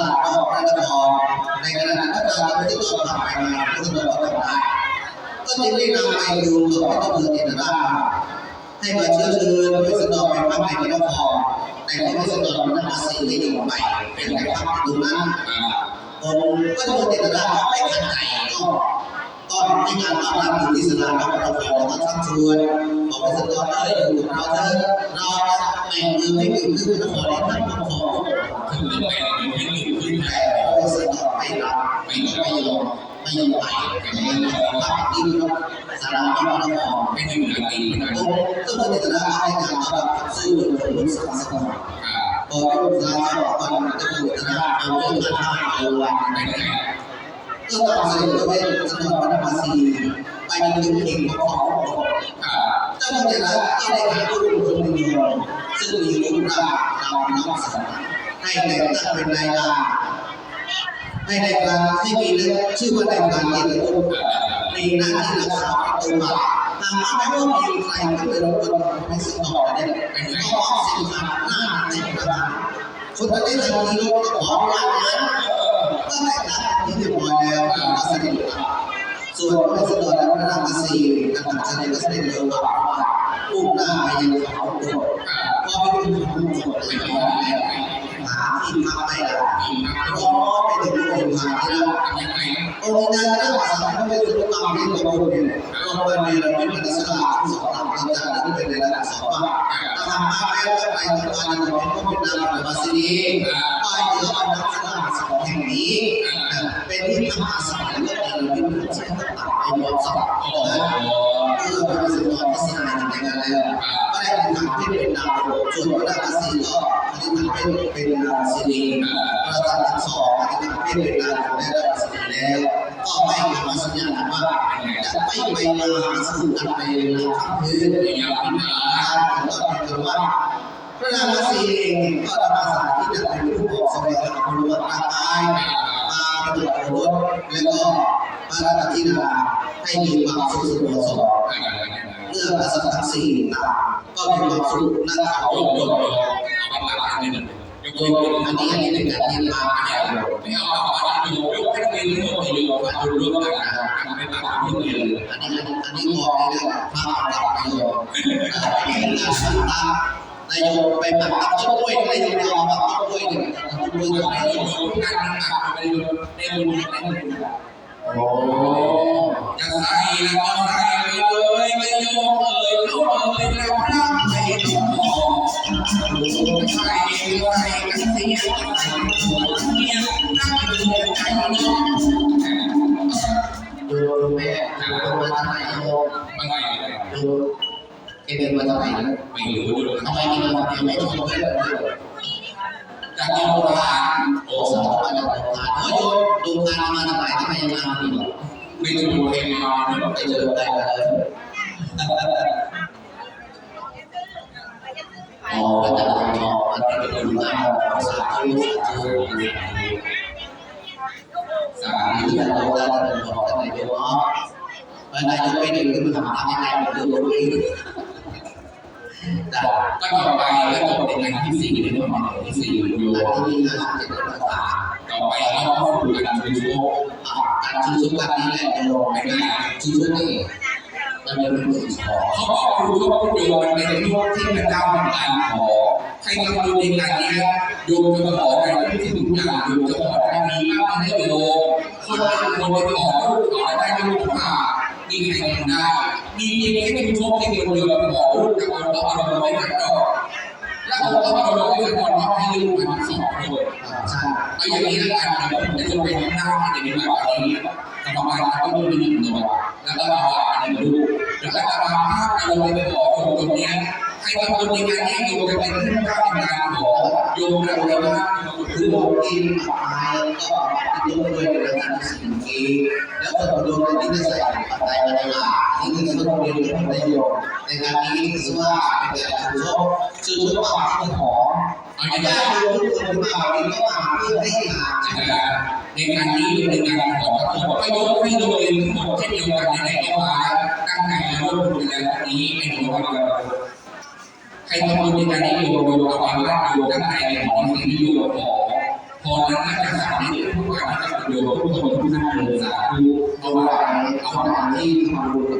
ลาดนอกพระนครในขณะนั้นก็จะมที่ต้องทำไปมาเพื่องบอกว่าได้ก็จึงได้นำไปดูกับพระเจ้าเมืองจินดาให้มาเชื้อเชิญพระสนองไปพักในพระนครแต่พระสนองนั้นมาสีไม่อยู่ไปเป็นแต่พักตรงนั้นผมก็ดูจินดาไม่ขัดใจก็ ตอนที่งานต้อนรับอยู่ที่สนามพระนครก็ชักชวนบอกพระสนองเอ้ยอยู่กับเราเถอะเราจะแบ่งมือให้ถึงขึ้นพระนครในทั้งพระนครถึงจะไปให้หนึ่งขึ้นแต่พระสนองไม่รับไม่ไม่ยอมไม่ยอมไปแต่ไม่ยอมพักที่สนามพระนครให้หนึ่งนาทีนะผมก็ไม่ได้จะให้การตอบรับซึ่งเป็นผลสังสมพอที่สารสอนมันจะถูกนะเอาเรื่องกาทำเอาวันไปไหนก็ต้องเสนอไปสนอง พระนศีไปถึงเองของของเจ้าพระเจ้าก็ได้หาผู้คนหนึ่งซึ่งมีรูปร่างดำน้ำสมให้แต่งตั้งเป็นนายกาให้ในการที่มีเชื่อว่าในการเกียรติคุณมีหน้าที่รักษาประตูบ้านหากว่าไม่ว่ามีใครก็เป็นคนไม่สนองเนี่ยเป็นข้อสิ่งหน้าในประการคนประเทศไทยมีรถก็ขอว่านั้นก็ได้รับที่เรียบร้อยแล้วก็เสด็จส่วนพระส นองและพระนางกษีกับทางเสด็จก็เสด็จเร็วกว่าอุ้มหน้าไปยังเขาตัวพอไปถึงเขาตัวไปแล้วหาที่พักไม่ได้พอไปถึงโรงพยาบาลที่นั่นยังไงองค์นั้นก็สามารถเป็นตัวตามที่ตัวคนเนี่ยก็เป็นในระดับเป็นสลาที่สองตามต่างที่เป็นในระดับสองว่าทำมาแล้วก็ไปทำงานในของพวกเป็นนามในบาซีนีไปเจอวันนักสลาสองแห่งนี้เป็นที่ทำอาศัย เป็นเป็นนามซีนีประธานทั้งสองที่ทำเป็นนามในระดับสีแล้ว ก็ไม่มาสัญญาว่าจะไม่ไปมาสู่กันในทางพื้นอย่างพินาก็เป็นว่าพระนางสีเองก็ทำอาสาที่จะเป็นผู้ปกครองและบริวารร่างกายมาประดุจรถและก็พระราชธิดาให้มีความสุขสงบสมเมื่อพระสังฆสีต่าก็มีความสุขนั่งเขาโยกโยกโยกเอาไปตัดให้หนึ่งโย กโยกอันนี้อันนี้เป็นการที่มาไม่เอาเอาไปโยกโยกให้เป็นเรื่องของโยกเอาเรื่องต่างๆทำไปตัดที่เดียวอันนี้อันนี้มองในเรื่องภาพลักษณ์นายโยมเป็นการสั่งตามนายโยมไปปักต้นกล้วยนายโยมเอาปักต้นกล้วยหนึ่งต้นกล้วยตัวไหนโยกโยกการต่างไปโยกในบุญในบุญโอ้จะใส่แล้วก็ใส่ไปเลยไม่โยกเลยเข้าเลยแล้วพระไม่ต้องมองใส่ กันเสียเมียนั่งดูใจน้องดูแม่ดูมาทำไมโยมไม่ไหวเลยดูเอเดนมาทำไมนไม่รู้ด้วยทำไมมีมาเดียวไม่ชมเลยเลยจากโบราณโอ้โอ้สมาจากโรงงานเฮ้ยดูงานมาทำไมทำไมมาดีไม่ถูกเพลงมาเนี่เจออะไรกันเลยอ๋อก็จะทำทองมันเป็นดูงาน สาธุสาธุสาที่ธุจะเราจะเป็นของนายโยมเนาะแล้วนายโยมไม่ดึงขึ้นมาทำยังไงมันคือตัวเองแต่ก็ต่อไปก็จบในงานที่สี่ในเรื่องของที่สี่โยอันที่ห้าสิบเจ็ดต่างต่อไปก็เข้าสู่การชูชคๆการชื่อชุดแบบนี้แหละโยมไม่ได้ชื่อชุดนี่มันเป็นเรื่องของเขาบอกครูว่าคุณโยมันเป็นยุคที่พระเจ้าต้องการขอ ให้ทำบุญในการนี้โยมจะมาขอกันที่ทุกอย่างโยมจะขอได้มีมากให้โยมคนคนไปขอขอได้ไม่รู้ว่ามีใครทำได้มีเพียงแค่คุณโชคที่คนเดียวขอรูกับคนเอาเราไม่กันดอกแล้วเขาก็เอาเราไม่กันดอกให้ลูกมันสองคนใช่เอย่างนี้แล้วกันเดี๋ยวผมจะลงไปข้างหน้าในนี้แบบนี้กรรมารก็ต้องมีหนึ่งตัวแล้วก็มาว่ากันดูแล้วก็มาภาพเราไปขอคนตรงนี้ ให้ทำบุญในการนี้โยมจะเป็นผู้กล้าในการขอโยมเราเลยว่าคือโลกกินตายก็กินด้วยในระดับสิ่งที่แล้วก็โดนที่จะใส่ปัจจัยอะไรมาที่นี่ก็ต้องเรียนรู้ในโยมในงานนี้คือว่าเป็นการชื่อชมชื่อชมว่าที่หอมเอาจารย์ทุกคนมาเรียนก็มาเพื่อให้งานในการนี้ในการขอผมก็ยกให้โรงเรียนทั้งหมดเช่นเดียวกันในไหนก็มาตั้งใจร่วมบุญในการนี้ในหัวเรา ใครทำบุญในการนี้อยมโยมเอาไปว่าโยมตั้งใจในของสิ่งที่อยู่ขอพอนั้นอาจามารถที่จะพูดกันให้กับโยมทุกคนที่นั่งเลยสาธุเอาไว้เอาไว้ที่ทำบุญ